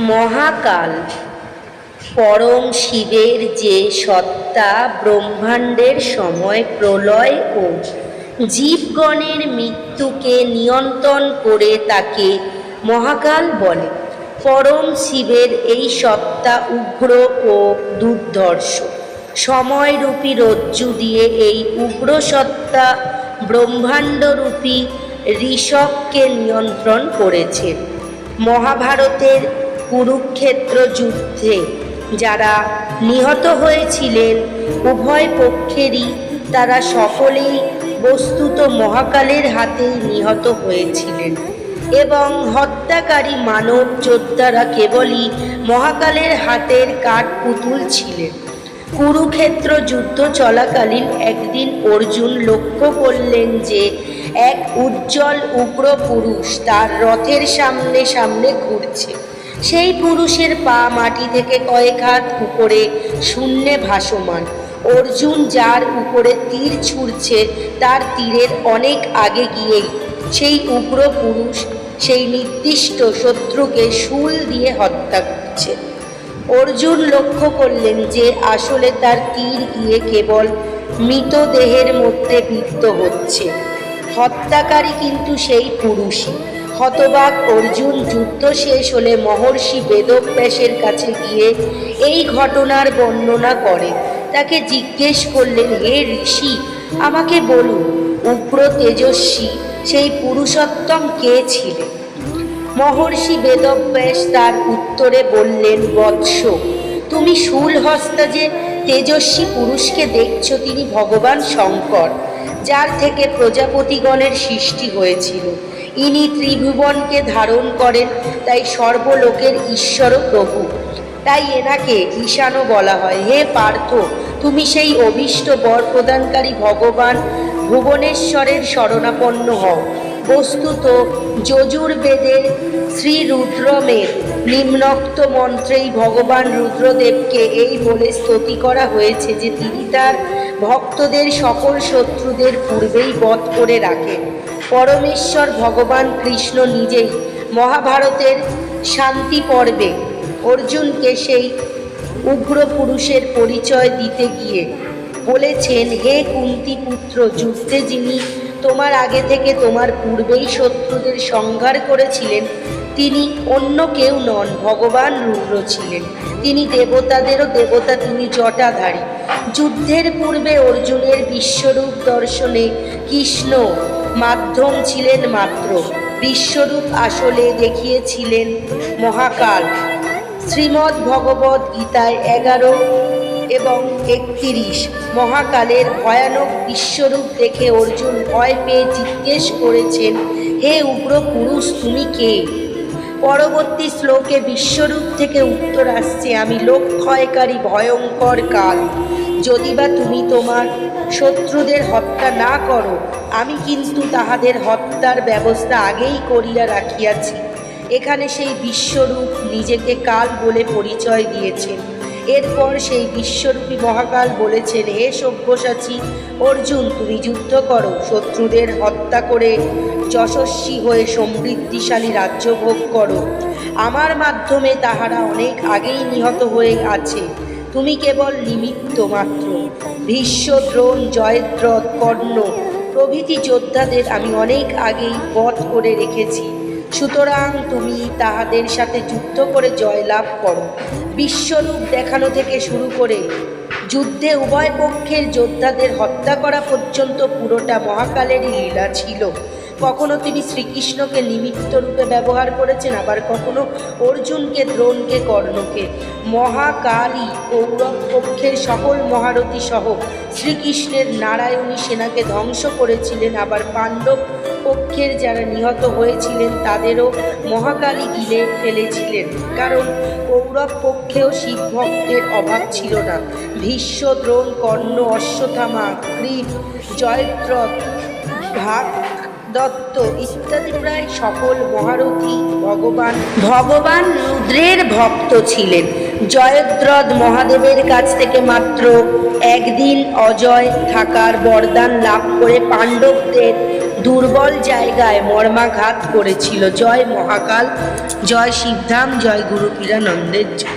মহাকাল। পরম শিবের যে সত্তা ব্রহ্মাণ্ডের সময় প্রলয় ও জীবগণের মৃত্যুকে নিয়ন্ত্রণ করে তাকে মহাকাল বলে। পরম শিবের এই সত্তা উগ্র ও দুর্ধর্ষ। সময়রূপী রজ্জু দিয়ে এই উগ্র সত্তা ব্রহ্মাণ্ডরূপী ঋষভকে নিয়ন্ত্রণ করেছেন মহাভারতের কুরুক্ষেত্র যুদ্ধে যারা নিহত হয়েছিলেন, উভয় পক্ষেরই তারা সকলেই বস্তুত মহাকালের হাতেই নিহত হয়েছিলেন এবং হত্যাকারী মানব যোদ্ধারা কেবলই মহাকালের হাতের কাঠ পুতুল ছিলেন। কুরুক্ষেত্র যুদ্ধ চলাকালীন একদিন অর্জুন লক্ষ্য করলেন যে এক উজ্জ্বল উগ্র পুরুষ তার রথের সামনে সামনে ঘুরছে। সেই পুরুষের পা মাটি থেকে কয়েক হাত উপরে শূন্যে ভাসমান। অর্জুন যার উপরে তীর ছুঁড়ছে, তার তীরের অনেক আগে গিয়েই। সেই উগ্র পুরুষ, সেই নির্দিষ্ট শত্রুকে শুল দিয়ে হত্যা করছে। অর্জুন লক্ষ্য করলেন যে আসলে তার তীর গিয়ে কেবল মৃতদেহের মধ্যে বিদ্ধ হচ্ছে। হত্যাকারী কিন্তু সেই পুরুষই। হতবাক অর্জুন যুদ্ধ শেষ হলে মহর্ষি বেদব্যাসের কাছে গিয়ে এই ঘটনার বর্ণনা করে তাকে জিজ্ঞেস করলেন, হে ঋষি, আমাকে বলুন, উগ্র তেজস্বী, সেই পুরুষোত্তম কে ছিলেন? মহর্ষি বেদব্যাস তার উত্তরে বললেন, বৎস, তুমি শূল হস্তা যে তেজস্বী পুরুষকে দেখছ, তিনি ভগবান শঙ্কর, যার থেকে প্রজাপতিগণের সৃষ্টি হয়েছিল। ইনি ত্রিভুবনকে ধারণ করেন, তাই সর্বলোকের ঈশ্বর প্রভু। তাই এনাকে ঈশানও বলা হয়। হে পার্থ, তুমি সেই অভীষ্ট বর প্রদানকারী ভগবান, ভুবনেশ্বরের শরণাপন্ন হও। বস্তুত যজুর্বেদের শ্রী রুদ্রমের নিম্নোক্ত মন্ত্রেই ভগবান রুদ্রদেবকে এই বলে স্তুতি করা হয়েছে যে তিনি তার ভক্তদের সকল শত্রুদের পূর্বেই বধ করে রাখেন। পরমেশ্বর ভগবান কৃষ্ণ নিজেই মহাভারতের শান্তি পর্বে অর্জুনকে সেই উগ্র পুরুষের পরিচয় দিতে গিয়ে বলেছেন, হে কুন্তি পুত্র, যুদ্ধে যিনি তোমার আগে থেকে তোমার পূর্বেই শত্রুদের সংহার করেছিলেন, তিনি অন্য কেউ নন, ভগবান রুদ্র ছিলেন। তিনি দেবতাদেরও দেবতা তিনি জটাধারী। যুদ্ধের পূর্বে অর্জুনের বিশ্বরূপ দর্শনে কৃষ্ণ মাধ্যম ছিলেন মাত্র। বিশ্বরূপ আসলে দেখিয়েছিলেন মহাকাল। শ্রীমদ্ ভগবদ্ গীতায় এগারো এবং একত্রিশ। মহাকালের ভয়ানক বিশ্বরূপ দেখে অর্জুন ভয় পেয়ে জিজ্ঞেস করেছেন, হে উগ্র পুরুষ, তুমি কে? পরবর্তী শ্লোকে বিশ্বরূপ থেকে উত্তর আসছে, আমি লক্ষয়কারী ভয়ঙ্কর কাল। যদি বা তুমি তোমার শত্রুদের হত্যা না করো, আমি কিন্তু তাহাদের হত্যার ব্যবস্থা আগেই করিয়া রাখিয়াছি। এখানে সেই বিশ্বরূপ নিজেকে কাল বলে পরিচয় দিয়েছেন এরপর সেই বিশ্বরূপী মহাকাল বলেছেন, হে সব্যসাচী, অর্জুন, তুমি যুদ্ধ করো। শত্রুদের হত্যা করে যশস্বী হয়ে সমৃদ্ধিশালী রাজ্য ভোগ করো। আমার মাধ্যমে তাহারা অনেক আগেই নিহত হয়ে আছে। তুমি কেবল নিমিত্ত মাত্র। ভীষ্ম, দ্রোণ, জয়দ্রথ, কর্ণ প্রভৃতি যোদ্ধাদের আমি অনেক আগেই বধ করে রেখেছি। সুতরাং তুমি তাহাদের সাথে যুদ্ধ করে জয়লাভ করো। বিশ্বরূপ দেখানো থেকে শুরু করে যুদ্ধে উভয় পক্ষের যোদ্ধাদের হত্যা করা পর্যন্ত পুরোটা মহাকালেরই লীলা ছিল। কখনো তিনি শ্রীকৃষ্ণকে নিমিত্ত রূপে ব্যবহার করেছেন, আবার কখনো অর্জুনকে, দ্রোণকে, কর্ণকে। মহাকালী কৌরব পক্ষের সকল মহারথী সহ শ্রীকৃষ্ণের নারায়ণী সেনাকে ধ্বংস করেছিলেন, আবার পাণ্ডব পক্ষের যারা নিহত হয়েছিলেন, তাদেরও মহাকালী গিলে ফেলেছিলেন। কারণ কৌরব পক্ষেও শিব ভক্তের অভাব ছিল না। ভীষ্ম দ্রোণ, কর্ণ অশ্বথামা গ্রীব জয়দ্রথ ভাগ দত্ত ইত্যাদি প্রায় সকল মহারথী ভগবান ভগবান রুদ্রের ভক্ত ছিলেন। জয়দ্রদ মহাদেবের কাছ থেকে মাত্র একদিন অজয় থাকার বরদান লাভ করে পাণ্ডবদের দুর্বল জায়গায় মর্মাঘাত করেছিল। জয় মহাকাল জয় শিবধাম জয় গুরু পীরানন্দের জয়।